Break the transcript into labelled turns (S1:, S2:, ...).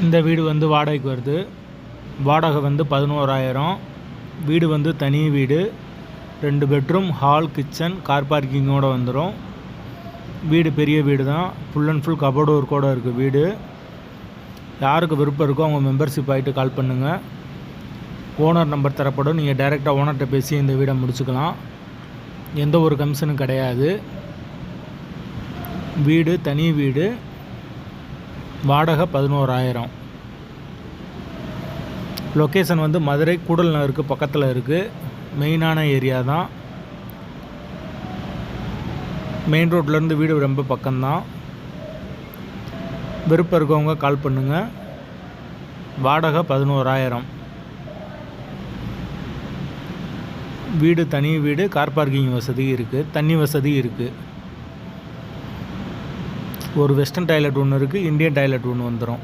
S1: இந்த வீடு வந்து வாடகைக்கு வருது. வாடகை வந்து பதினோராயிரம். வீடு வந்து தனி வீடு. ரெண்டு பெட்ரூம் ஹால் கிச்சன் கார் பார்க்கிங்கோடு வந்துடும் வீடு பெரிய வீடு தான் ஃபுல் அண்ட் ஃபுல் கபோர்டு கூட இருக்குது வீடு. யாருக்கு விருப்பம் இருக்கோ அவங்க மெம்பர்ஷிப் ஆகிட்டு கால் பண்ணுங்கள் ஓனர் நம்பர் தரப்படும். நீங்கள் டைரெக்டாக ஓனர்கிட்ட பேசி இந்த வீடை முடிச்சுக்கலாம். எந்த ஒரு கமிஷனும் கிடையாது. வீடு தனி வீடு. வாடகை பதினோராயிரம். லொக்கேஷன் வந்து மதுரை கூடல் நகருக்கு பக்கத்தில் இருக்குது மெயினான ஏரியா தான். மெயின் ரோட்லேருந்து வீடு ரொம்ப பக்கம்தான். விருப்பம் இருக்கவங்க கால் பண்ணுங்கள் வாடகை பதினோராயிரம். வீடு தனி வீடு கார் பார்க்கிங் வசதி இருக்குது தண்ணி வசதி இருக்குது ஒரு வெஸ்டர்ன் டாய்லெட் ஒன்று இருக்குது இந்தியன் டாய்லெட் ஒன்று வந்துடும்